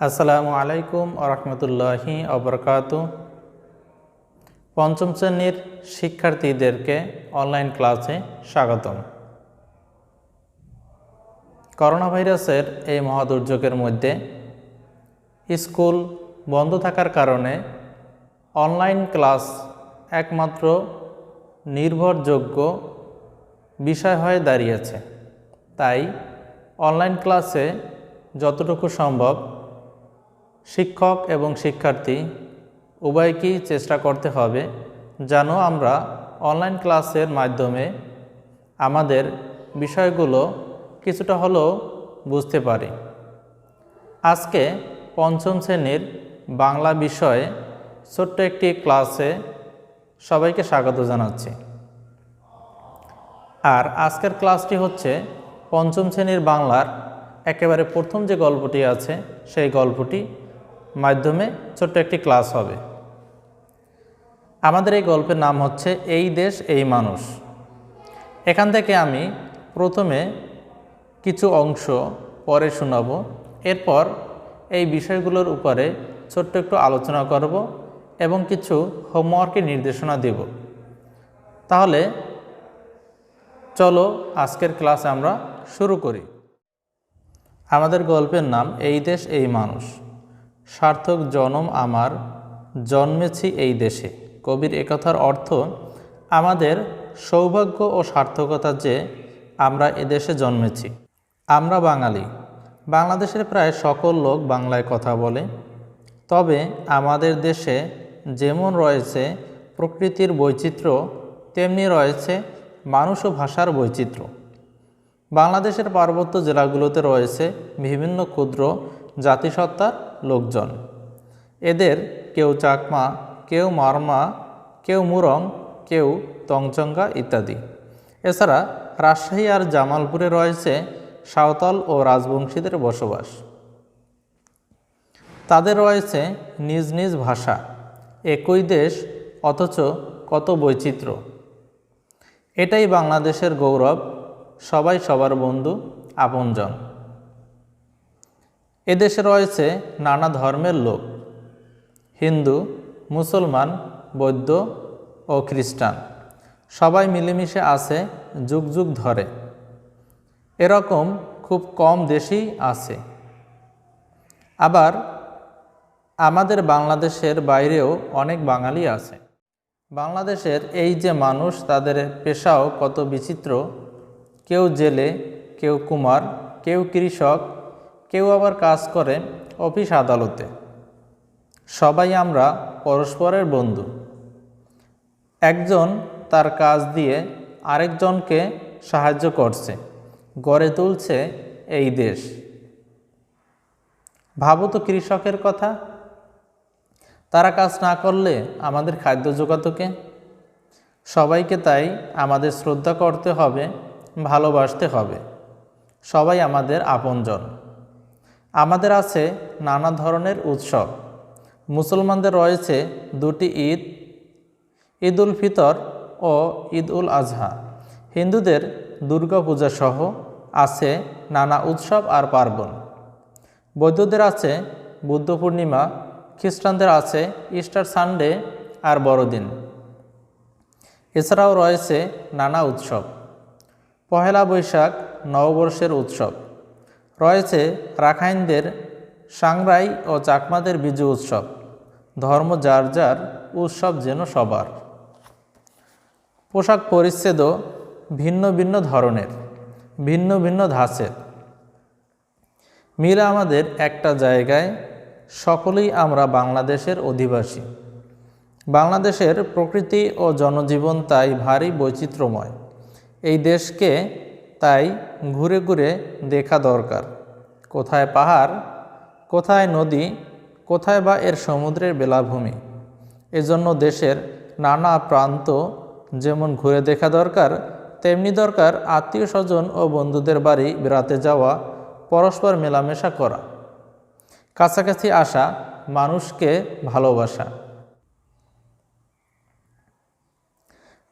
আসসালামু আলাইকুম আরহামতুল্লাহি অবরকাত পঞ্চম শ্রেণির শিক্ষার্থীদেরকে অনলাইন ক্লাসে স্বাগতম। করোনা ভাইরাসের এই মহাদুর্যোগের মধ্যে স্কুল বন্ধ থাকার কারণে অনলাইন ক্লাস একমাত্র নির্ভরযোগ্য বিষয় হয়ে দাঁড়িয়েছে। তাই অনলাইন ক্লাসে যতটুকু সম্ভব শিক্ষক এবং শিক্ষার্থী উভয়কেই চেষ্টা করতে হবে যেন আমরা অনলাইন ক্লাসের মাধ্যমে আমাদের বিষয়গুলো কিছুটা হলেও বুঝতে পারি। আজকে পঞ্চম শ্রেণির বাংলা বিষয়ে ছোট্ট একটি ক্লাসে সবাইকে স্বাগত জানাচ্ছি। আর আজকের ক্লাসটি হচ্ছে পঞ্চম শ্রেণির বাংলার একেবারে প্রথম যে গল্পটি আছে, সেই গল্পটি মাধ্যমে ছোট্ট একটি ক্লাস হবে। আমাদের এই গল্পের নাম হচ্ছে এই দেশ, এই মানুষ এখান থেকে আমি প্রথমে কিছু অংশ পরে শোনাব। এরপর এই বিষয়গুলোর উপরে ছোট্ট একটু আলোচনা করব এবং কিছু হোমওয়ার্কের নির্দেশনা দেব। তাহলে চলো আজকের ক্লাস আমরা শুরু করি। আমাদের গল্পের নাম এই দেশ, এই মানুষ সার্থক জনম আমার, জন্মেছি এই দেশে। কবির একথার অর্থ, আমাদের সৌভাগ্য ও সার্থকতা যে আমরা এদেশে জন্মেছি। আমরা বাঙালি। বাংলাদেশের প্রায় সকল লোক বাংলায় কথা বলে। তবে আমাদের দেশে যেমন রয়েছে প্রকৃতির বৈচিত্র্য, তেমনি রয়েছে মানুষ ও ভাষার বৈচিত্র্য। বাংলাদেশের পার্বত্য জেলাগুলোতে রয়েছে বিভিন্ন ক্ষুদ্র জাতিসত্তার লোকজন। এদের কেউ চাকমা, কেউ মারমা, কেউ মুরং, কেউ তংচঙ্গা ইত্যাদি। এছাড়া রাজশাহী আর জামালপুরে রয়েছে সাঁওতাল ও রাজবংশীদের বসবাস। তাদের রয়েছে নিজ নিজ ভাষা, একই দেশ, অথচ কত বৈচিত্র্য। এটাই বাংলাদেশের গৌরব, সবাই সবার বন্ধু, আপনজন। এদেশে রয়েছে নানা ধর্মের লোক। হিন্দু, মুসলমান, বৌদ্ধ ও খ্রিস্টান। সবাই মিলেমিশে আছে, যুগ যুগ ধরে। এরকম খুব কম দেশই আছে। আবার আমাদের বাংলাদেশের বাইরেও অনেক বাঙালি আছে। বাংলাদেশের এই যে মানুষ, তাদের পেশাও কত বিচিত্র। কেউ জেলে, কেউ কুমার, কেউ কৃষক কেউ আবার কাজ করে অফিস আদালতে। সবাই আমরা পরস্পরের বন্ধু। একজন তার কাজ দিয়ে আরেকজনকে সাহায্য করছে, গড়ে তুলছে এই দেশ। ভাবো তো কৃষকের কথা। তারা কাজ না করলে আমাদের খাদ্য যোগাতকে সবাইকে তাই আমাদের শ্রদ্ধা করতে হবে, ভালোবাসতে হবে। সবাই আমাদের আপনজন। আমাদের আছে নানা ধরনের উৎসব। মুসলমানদের রয়েছে দুটি ঈদ ঈদ উল ফিতর ও ঈদ উল আজহা। হিন্দুদের দুর্গাপূজা সহ আছে নানা উৎসব আর পার্বণ। বৌদ্ধদের আছে বুদ্ধ পূর্ণিমা, খ্রিস্টানদের আছে ইস্টার সানডে আর বড়দিন। এছাড়াও রয়েছে নানা উৎসব। পহেলা বৈশাখ নববর্ষের উৎসব। রয়েছে রাখাইনদের সাংরাই ও চাকমাদের বিজু উৎসব। ধর্ম যার যার, উৎসব যেন সবার। পোশাক পরিচ্ছেদও ভিন্ন ভিন্ন ধরনের, ভিন্ন ভিন্ন ধাঁচের। মিলে আমাদের একটা জায়গায় সকলেই আমরা বাংলাদেশের অধিবাসী। বাংলাদেশের প্রকৃতি ও জনজীবন তাই ভারী বৈচিত্র্যময়। এই দেশকে তাই ঘুরে ঘুরে দেখা দরকার। কোথায় পাহাড়, কোথায় নদী, কোথায় বা এর সমুদ্রের বেলাভূমি? এজন্য দেশের নানা প্রান্ত যেমন ঘুরে দেখা দরকার, তেমনি দরকার আত্মীয় স্বজন ও বন্ধুদের বাড়ি বেড়াতে যাওয়া, পরস্পর মেলামেশা করা। কাছাকাছি আসা, মানুষকে ভালোবাসা।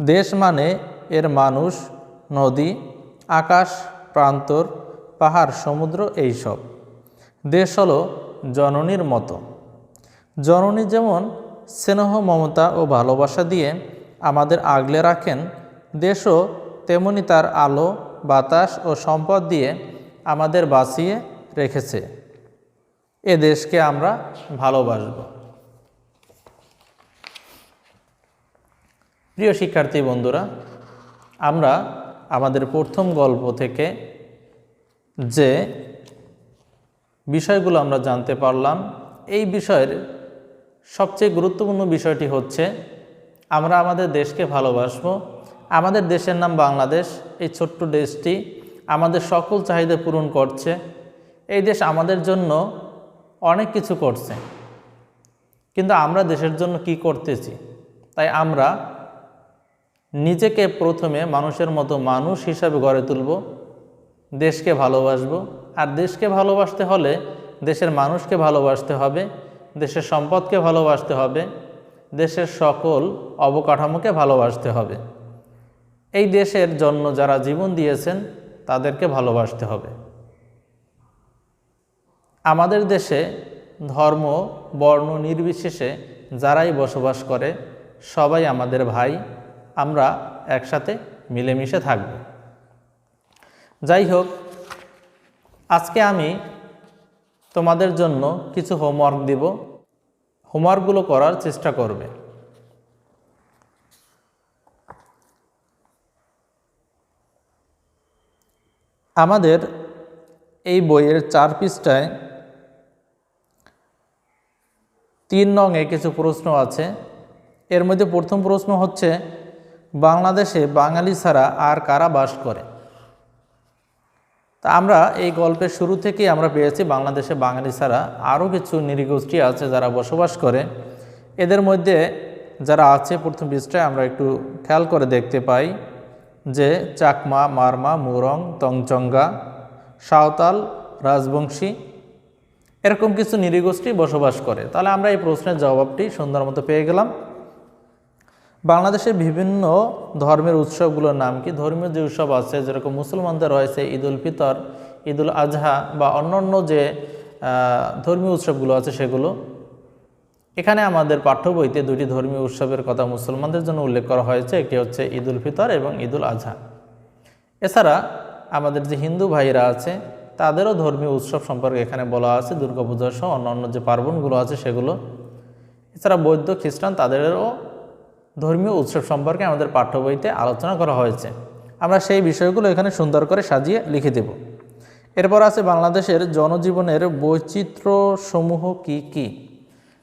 দেশ মানে এর মানুষ, নদী আকাশ, প্রান্তর, পাহাড়, সমুদ্র এইসব দেশ হলো জননীর মতো। জননী যেমন স্নেহ, মমতা ও ভালোবাসা দিয়ে আমাদের আগলে রাখেন, দেশও তেমনি তার আলো, বাতাস ও সম্পদ দিয়ে আমাদের বাঁচিয়ে রেখেছে। এ দেশকে আমরা ভালোবাসব। প্রিয় শিক্ষার্থী বন্ধুরা, আমরা আমাদের প্রথম গল্প থেকে যে বিষয়গুলো আমরা জানতে পারলাম, এই বিষয়ের সবচেয়ে গুরুত্বপূর্ণ বিষয়টি হচ্ছে, আমরা আমাদের দেশকে ভালোবাসব। আমাদের দেশের নাম বাংলাদেশ, এই ছোট্ট দেশটি আমাদের সকল চাহিদা পূরণ করছে। এই দেশ আমাদের জন্য অনেক কিছু করছে। কিন্তু আমরা দেশের জন্য কি করতেছি? তাই আমরা নিজেকে প্রথমে মানুষের মতো মানুষ হিসাবে গড়ে তুলব, দেশকে ভালোবাসবো। আর দেশকে ভালোবাসতে হলে দেশের মানুষকে ভালোবাসতে হবে, দেশের সম্পদকে ভালোবাসতে হবে, দেশের সকল অবকাঠামোকে ভালোবাসতে হবে। এই দেশের জন্য যারা জীবন দিয়েছেন, তাদেরকে ভালোবাসতে হবে। আমাদের দেশে ধর্ম, বর্ণ নির্বিশেষে যারাই বসবাস করে, সবাই আমাদের ভাই। আমরা একসাথে মিলেমিশে থাকব। যাই হোক আজকে আমি তোমাদের জন্য কিছু হোমওয়ার্ক দিব। হোমওয়ার্কগুলো করার চেষ্টা করবে। আমাদের এই বইয়ের চার পৃষ্ঠায় তিন নংয়ে কিছু প্রশ্ন আছে। এর মধ্যে প্রথম প্রশ্ন হচ্ছে বাংলাদেশে বাঙালি ছাড়া আর কারা বাস করে? তা আমরা এই গল্পের শুরু থেকেই আমরা পেয়েছি বাংলাদেশে বাঙালি ছাড়া আরও কিছু নৃগোষ্ঠী আছে যারা বসবাস করে। এদের মধ্যে যারা আছে, প্রথম পৃষ্ঠায় আমরা একটু খেয়াল করে দেখতে পাই যে চাকমা, মারমা, মুরং, তংচঙ্গা, সাঁওতাল, রাজবংশী এরকম কিছু নৃগোষ্ঠী বসবাস করে। তাহলে আমরা এই প্রশ্নের জবাবটি সুন্দর মতো পেয়ে গেলাম। বাংলাদেশের বিভিন্ন ধর্মের উৎসবগুলোর নাম কি? ধর্মীয় যে উৎসব আছে, যেরকম মুসলমানদের রয়েছে ঈদ উল ফিতর, ঈদ উল আজহা বা অন্যান্য যে ধর্মীয় উৎসবগুলো আছে সেগুলো। এখানে আমাদের পাঠ্য বইতে দুটি ধর্মীয় উৎসবের কথা মুসলমানদের জন্য উল্লেখ করা হয়েছে। একটি হচ্ছে ঈদ উল ফিতর এবং ঈদ উল আজহা। এছাড়া আমাদের যে হিন্দু ভাইরা আছে, তাদেরও ধর্মীয় উৎসব সম্পর্কে এখানে বলা আছে। দুর্গাপূজা সহ অন্যান্য যে পার্বণগুলো আছে সেগুলো। এছাড়া বৌদ্ধ, খ্রিস্টান, তাদেরও ধর্মীয় উৎসব সম্পর্কে আমাদের পাঠ্য বইতে আলোচনা করা হয়েছে। আমরা সেই বিষয়গুলো এখানে সুন্দর করে সাজিয়ে লিখে দেব। এরপর আছে বাংলাদেশের জনজীবনের বৈচিত্র্য সমূহ কি কি?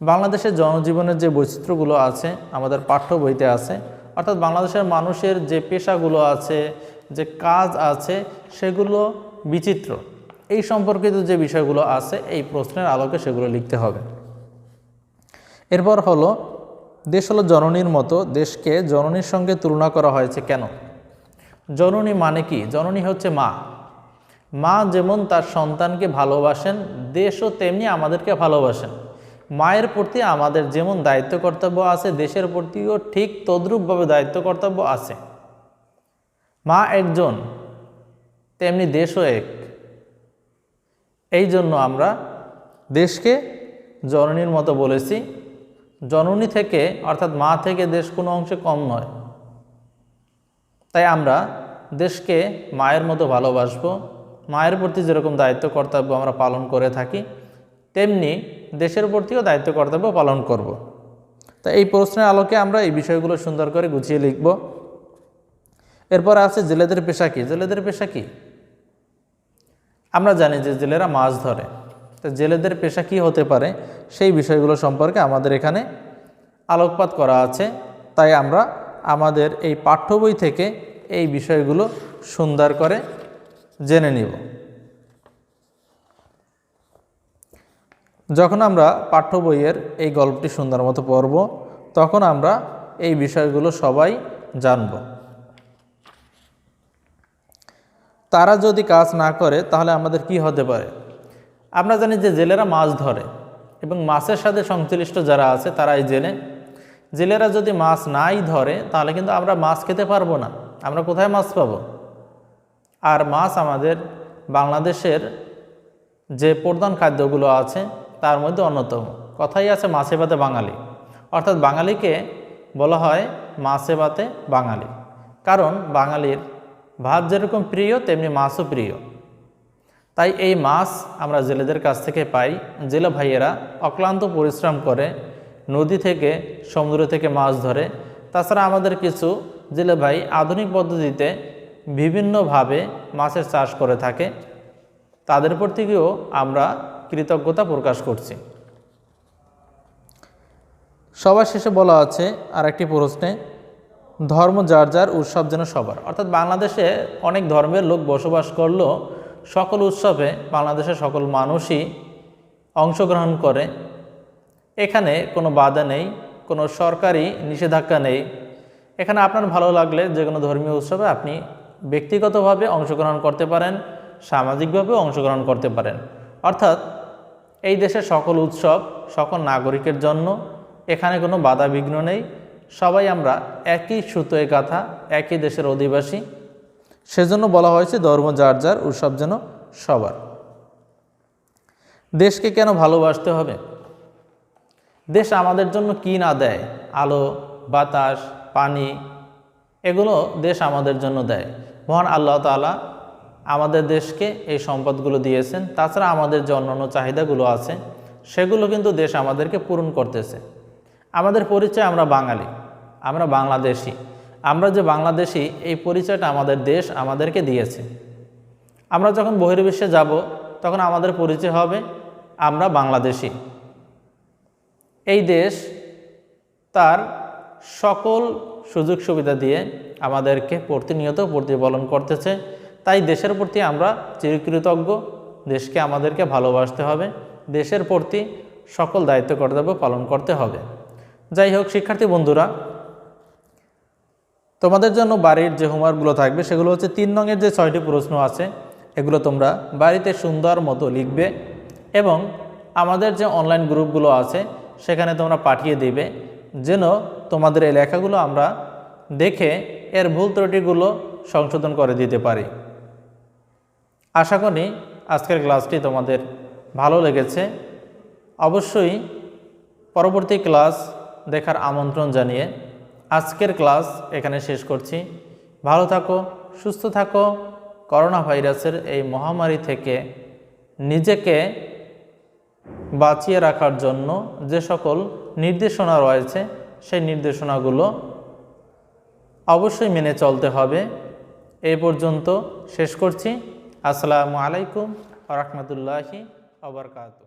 বাংলাদেশের জনজীবনের যে বৈচিত্র্যগুলো আছে, আমাদের পাঠ্য বইতে আছে, অর্থাৎ বাংলাদেশের মানুষের যে পেশাগুলো আছে, যে কাজ আছে, সেগুলো বিচিত্র। এই সম্পর্কিত যে বিষয়গুলো আছে, এই প্রশ্নের আলোকে সেগুলো লিখতে হবে। এরপর হলো দেশ হলো জননীর মতো, দেশকে জননীর সঙ্গে তুলনা করা হয়েছে কেন? জননী মানে কি? জননী হচ্ছে মা। মা যেমন তার সন্তানকে ভালোবাসেন, দেশও তেমনি আমাদেরকে ভালোবাসেন। মায়ের প্রতি আমাদের যেমন দায়িত্ব কর্তব্য আছে, দেশের প্রতিও ঠিক তদ্রূপভাবে দায়িত্ব কর্তব্য আছে। মা একজন, তেমনি দেশও এক। এই জন্য আমরা দেশকে জননীর মতো বলেছি। জননী থেকে, অর্থাৎ মা থেকে দেশ কোনো অংশে কম নয়। তাই আমরা দেশকে মায়ের মতো ভালোবাসবো। মায়ের প্রতি যেরকম দায়িত্ব, কর্তব্য আমরা পালন করে থাকি, তেমনি দেশের প্রতিও দায়িত্ব, কর্তব্য পালন করব। তাই এই প্রশ্নের আলোকে আমরা এই বিষয়গুলো সুন্দর করে গুছিয়ে লিখব। এরপর আছে জেলেদের পেশা কি? জেলেদের পেশা কি? আমরা জানি যে জেলেরা মাছ ধরে। তো জেলেদের পেশা কি হতে পারে? সেই বিষয়গুলো সম্পর্কে আমাদের এখানে আলোকপাত করা আছে। তাই আমরা আমাদের এই পাঠ্য বই থেকে এই বিষয়গুলো সুন্দর করে জেনে নিব। যখন আমরা পাঠ্য বইয়ের এই গল্পটি সুন্দর মতো পড়ব, তখন আমরা এই বিষয়গুলো সবাই জানব। তারা যদি কাজ না করে, তাহলে আমাদের কি হতে পারে? আমরা জানি যে জেলেরা মাছ ধরে এবং মাছের সাথে সংশ্লিষ্ট যারা আছে তারা এই জেলে। জেলেরা যদি মাছ নাই ধরে, তাহলে কিন্তু আমরা মাছ খেতে পারব না। আমরা কোথায় মাছ পাবো? আর মাছ আমাদের বাংলাদেশের যে প্রধান খাদ্যগুলো আছে, তার মধ্যে অন্যতম। কথাই আছে মাছে ভাতে বাঙালি। অর্থাৎ বাঙালিকে বলা হয় মাছে ভাতে বাঙালি। কারণ বাঙালির ভাত যেরকম প্রিয়, তেমনি মাছও প্রিয়। তাই এই মাছ আমরা জেলেদের কাছ থেকে পাই। জেলে ভাইয়েরা অক্লান্ত পরিশ্রম করে, নদী থেকে, সমুদ্র থেকে মাছ ধরে। তাছাড়া আমাদের কিছু জেলে ভাই আধুনিক পদ্ধতিতে বিভিন্নভাবে মাছের চাষ করে থাকে। তাদের প্রতিও আমরা কৃতজ্ঞতা প্রকাশ করছি। সবার শেষে বলা আছে আর একটি প্রশ্নে, ধর্ম যার যার উৎসব যেন সবার। অর্থাৎ বাংলাদেশে অনেক ধর্মের লোক বসবাস করলেও সকল উৎসবে বাংলাদেশের সকল মানুষই অংশগ্রহণ করে। এখানে কোনো বাধা নেই, কোনো সরকারি নিষেধাজ্ঞা নেই। এখানে আপনার ভালো লাগলে যে কোনো ধর্মীয় উৎসবে আপনি ব্যক্তিগতভাবে অংশগ্রহণ করতে পারেন, সামাজিকভাবেও অংশগ্রহণ করতে পারেন। অর্থাৎ এই দেশের সকল উৎসব, সকল নাগরিকের জন্য এখানে কোনো বাধা বিঘ্ন নেই। সবাই আমরা একই সুতোয় গাথা, একই দেশের অধিবাসী। সেজন্য বলা হয়েছে, ধর্ম যার যার উৎসব যেন সবার। দেশকে কেন ভালোবাসতে হবে? দেশ আমাদের জন্য কি না দেয়? আলো, বাতাস, পানি, এগুলো দেশ আমাদের জন্য দেয়। মহান আল্লাহ তাআলা আমাদের দেশকে এই সম্পদগুলো দিয়েছেন। তাছাড়া আমাদের যে অন্যান্য চাহিদাগুলো আছে, সেগুলো কিন্তু দেশ আমাদেরকে পূরণ করতেছে। আমাদের পরিচয় আমরা বাঙালি, আমরা বাংলাদেশি। আমরা যে বাংলাদেশি, এই পরিচয়টা আমাদের দেশ আমাদেরকে দিয়েছে। আমরা যখন বহির্বিশ্বে যাব, তখন আমাদের পরিচয় হবে আমরা বাংলাদেশি। এই দেশ তার সকল সুযোগ সুবিধা দিয়ে আমাদেরকে প্রতিনিয়ত প্রতিপালন করতেছে। তাই দেশের প্রতি আমরা চিরকৃতজ্ঞ। দেশকে আমাদেরকে ভালোবাসতে হবে। দেশের প্রতি সকল দায়িত্ব কর্তব্য পালন করতে হবে। যাই হোক, শিক্ষার্থী বন্ধুরা তোমাদের জন্য বাড়ির যে হোমওয়ার্কগুলো থাকবে, সেগুলো হচ্ছে তিন রঙের যে ছয়টি প্রশ্ন আছে, এগুলো তোমরা বাড়িতে সুন্দর মতো লিখবে এবং আমাদের যে অনলাইন গ্রুপগুলো আছে, সেখানে তোমরা পাঠিয়ে দিবে, যেন তোমাদের এই লেখাগুলো আমরা দেখে এর ভুল ত্রুটিগুলো সংশোধন করে দিতে পারি। আশা করি আজকের ক্লাসটি তোমাদের ভালো লেগেছে। অবশ্যই পরবর্তী ক্লাস দেখার আমন্ত্রণ জানিয়ে আজকের ক্লাস এখানে শেষ করছি। ভালো থাকো, সুস্থ থাকো। করোনা ভাইরাসের এই মহামারী থেকে নিজেকে বাঁচিয়ে রাখার জন্য যে সকল নির্দেশনা রয়েছে, সেই নির্দেশনাগুলো অবশ্যই মেনে চলতে হবে। এই পর্যন্ত শেষ করছি। আসসালামু আলাইকুম রহমতুল্লাহি আবরকাত